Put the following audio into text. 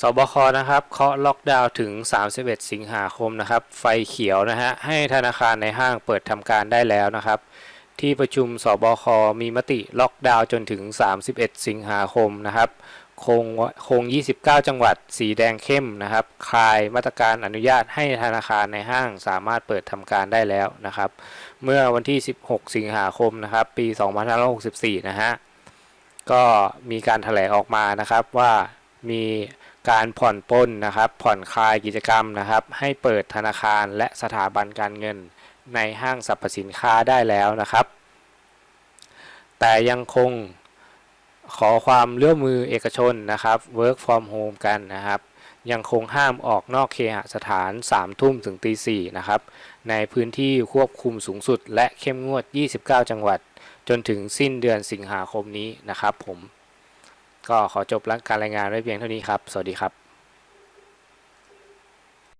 สบคนะครับเคาะล็อกดาวน์ถึง 31 สิงหาคมนะครับ ไฟเขียวนะฮะให้ธนาคารในห้างเปิดทำการได้แล้วนะครับ ที่ประชุมสบคมีมติล็อกดาวน์จนถึง 31 สิงหาคมนะครับ คงคง 29 จังหวัด สีแดงเข้มนะครับ คลายมาตรการอนุญาตให้ธนาคารในห้างสามารถเปิดทำการได้แล้วนะครับ เมื่อวันที่ 16 สิงหาคมนะครับ ปี 2564 นะฮะก็มีการแถลงออกมานะครับว่ามี การผ่อนปลนนะครับ ผ่อนคลายกิจกรรมนะครับ ให้เปิดธนาคารและสถาบันการเงิน ในห้างสรรพสินค้าได้แล้วนะครับ แต่ยังคงขอความร่วมมือเอกชนนะครับ work from home กันนะครับ ยังคงห้ามออกนอกเคหสถาน 3 ทุ่มถึงตี4นะครับ ในพื้นที่ควบคุมสูงสุด และเข้มงวด 29 จังหวัด จนถึงสิ้นเดือนสิงหาคมนี้นะครับผม ก็ขอจบการรายงานไว้เพียงเท่านี้ครับ สวัสดีครับ